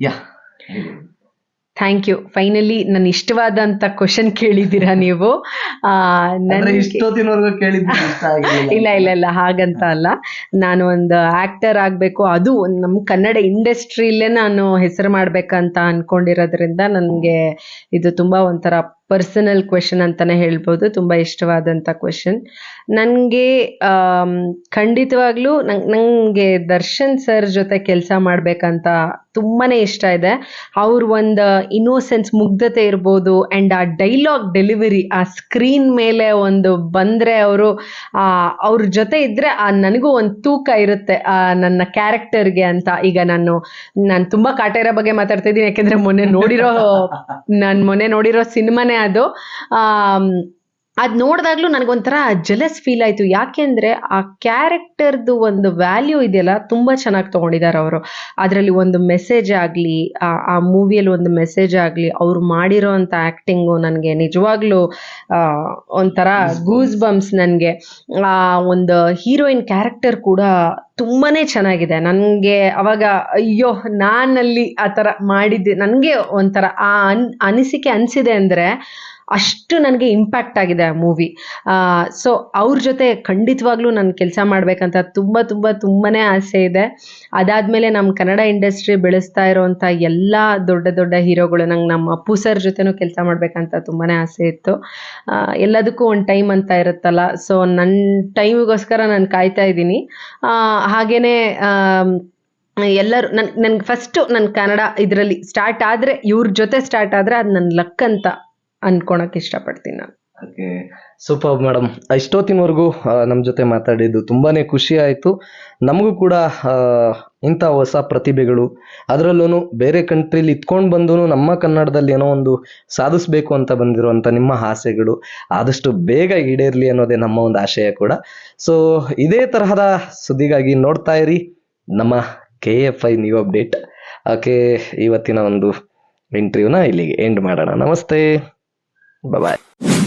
Yeah thank you finally ನನ್ನ ಇಷ್ಟವಾದಂತ question ಕೇಳಿದ್ದೀರಾ ನೀವು? ಇಲ್ಲ ಇಲ್ಲ ಇಲ್ಲ ಹಾಗಂತ ಅಲ್ಲ. ನಾನು ಒಂದು ಆಕ್ಟರ್ ಆಗ್ಬೇಕು. ಅದು ನಮ್ಮ ಕನ್ನಡ ಇಂಡಸ್ಟ್ರಿಲೇ ನಾನು ಹೆಸರು ಮಾಡ್ಬೇಕಂತ ಅನ್ಕೊಂಡಿರೋದ್ರಿಂದ ನನಗೆ ಇದು ತುಂಬಾ ಒಂಥರ ಪರ್ಸನಲ್ ಕ್ವೆಶನ್ ಅಂತಾನೆ ಹೇಳ್ಬೋದು. ತುಂಬಾ ಇಷ್ಟವಾದಂತ ಕ್ವೆಶನ್ ನನಗೆ ಖಂಡಿತವಾಗ್ಲೂ ನಂಗ್ ನಂಗೆ ದರ್ಶನ್ ಸರ್ ಜೊತೆ ಕೆಲಸ ಮಾಡ್ಬೇಕಂತ ತುಂಬಾನೇ ಇಷ್ಟ ಇದೆ. ಅವ್ರ ಒಂದು ಇನ್ನೋಸೆನ್ಸ್ ಮುಗ್ಧತೆ ಇರ್ಬೋದು ಅಂಡ್ ಆ ಡೈಲಾಗ್ ಡೆಲಿವರಿ ಆ ಸ್ಕ್ರೀನ್ ಮೇಲೆ ಒಂದು ಬಂದ್ರೆ ಅವರು ಆ ಅವ್ರ ಜೊತೆ ಇದ್ರೆ ಆ ನನಗೂ ಒಂದು ತೂಕ ಇರುತ್ತೆ ಆ ನನ್ನ ಕ್ಯಾರೆಕ್ಟರ್ಗೆ ಅಂತ. ಈಗ ನಾನು ನಾನು ತುಂಬಾ ಕಾಟೇರ ಬಗ್ಗೆ ಮಾತಾಡ್ತಾ ಇದ್ದೀನಿ ಯಾಕೆಂದ್ರೆ ಮೊನ್ನೆ ನೋಡಿರೋ ನಾನು ಮೊನ್ನೆ ನೋಡಿರೋ ಸಿನಿಮಾನೇ ಅದು ಅದ್ ನೋಡಿದಾಗ್ಲೂ ನನಗೊಂಥರ ಜಲಸ್ ಫೀಲ್ ಆಯ್ತು. ಯಾಕೆಂದ್ರೆ ಆ ಕ್ಯಾರೆಕ್ಟರ್ದು ಒಂದು ವ್ಯಾಲ್ಯೂ ಇದೆಯಲ್ಲ, ತುಂಬಾ ಚೆನ್ನಾಗಿ ತಗೊಂಡಿದ್ದಾರೆ ಅವರು. ಅದರಲ್ಲಿ ಒಂದು ಮೆಸೇಜ್ ಆಗಲಿ, ಆ ಮೂವಿಯಲ್ಲಿ ಒಂದು ಮೆಸೇಜ್ ಆಗಲಿ, ಅವ್ರು ಮಾಡಿರೋ ಅಂಥ ಆ್ಯಕ್ಟಿಂಗು ನನಗೆ ನಿಜವಾಗ್ಲೂ ಒಂಥರ ಗೂಸ್ ಬಂಪ್ಸ್ ನನಗೆ. ಆ, ಒಂದು ಹೀರೋಯಿನ್ ಕ್ಯಾರೆಕ್ಟರ್ ಕೂಡ ತುಂಬಾನೇ ಚೆನ್ನಾಗಿದೆ. ನನಗೆ ಅವಾಗ, ಅಯ್ಯೋ, ನಾನಲ್ಲಿ ಆ ಥರ ಮಾಡಿದ್ದೆ. ನನಗೆ ಒಂಥರ ಆ ಅನ್, ಅನಿಸಿಕೆ ಅನಿಸಿದೆ ಅಂದರೆ ಅಷ್ಟು ನನಗೆ ಇಂಪ್ಯಾಕ್ಟ್ ಆಗಿದೆ ಆ ಮೂವಿ ಸೊ ಅವ್ರ ಜೊತೆ ಖಂಡಿತವಾಗ್ಲೂ ನಾನು ಕೆಲಸ ಮಾಡಬೇಕಂತ ತುಂಬ ತುಂಬ ತುಂಬಾ ಆಸೆ ಇದೆ. ಅದಾದಮೇಲೆ ನಮ್ಮ ಕನ್ನಡ ಇಂಡಸ್ಟ್ರಿ ಬೆಳೆಸ್ತಾ ಇರೋವಂಥ ಎಲ್ಲ ದೊಡ್ಡ ದೊಡ್ಡ ಹೀರೋಗಳು ನಂಗೆ ನಮ್ಮ ಅಪ್ಪು ಸರ್ ಜೊತೆನೂ ಕೆಲಸ ಮಾಡಬೇಕಂತ ತುಂಬಾ ಆಸೆ ಇತ್ತು. ಎಲ್ಲದಕ್ಕೂ ಒಂದು ಟೈಮ್ ಅಂತ ಇರುತ್ತಲ್ಲ ಸೊ ನನ್ನ ಟೈಮಿಗೋಸ್ಕರ ನಾನು ಕಾಯ್ತಾ ಇದ್ದೀನಿ. ಹಾಗೆಯೇ ಎಲ್ಲರೂ, ನನ್, ನನ್ಗೆ ಫಸ್ಟು ನನ್ನ ಕನ್ನಡ ಇದರಲ್ಲಿ ಸ್ಟಾರ್ಟ್ ಆದರೆ, ಇವ್ರ ಜೊತೆ ಸ್ಟಾರ್ಟ್ ಆದರೆ ಅದು ನನ್ನ ಲಕ್ ಅಂತ ಅನ್ಕೊಳಕ್ಕೆ ಇಷ್ಟಪಡ್ತೀನಿ ನಾನು. ಓಕೆ, ಸೂಪರ್ ಮೇಡಮ್ ಇಷ್ಟೊತ್ತಿನವರೆಗೂ ನಮ್ಮ ಜೊತೆ ಮಾತಾಡಿದ್ದು ತುಂಬಾ ಖುಷಿ ಆಯಿತು. ನಮಗೂ ಕೂಡ ಇಂಥ ಹೊಸ ಪ್ರತಿಭೆಗಳು ಅದರಲ್ಲೂ ಬೇರೆ ಕಂಟ್ರೀಲಿ ಇತ್ಕೊಂಡು ಬಂದು ನಮ್ಮ ಕನ್ನಡದಲ್ಲಿ ಏನೋ ಒಂದು ಸಾಧಿಸ್ಬೇಕು ಅಂತ ಬಂದಿರುವಂಥ ನಿಮ್ಮ ಆಸೆಗಳು, ಆದಷ್ಟು ಬೇಗ ಈಡೇರಲಿ ಅನ್ನೋದೇ ನಮ್ಮ ಒಂದು ಆಶಯ ಕೂಡ. ಸೊ ಇದೇ ತರಹದ ಸುದ್ದಿಗಾಗಿ ನೋಡ್ತಾ ಇರಿ. ನಮ್ಮ K F I new update okay, ಇವತ್ತಿನ ಒಂದು ಇಂಟರ್ವ್ಯೂನ ಇಲ್ಲಿಗೆ ಎಂಡ್ ಮಾಡೋಣ. ನಮಸ್ತೆ. Bye bye.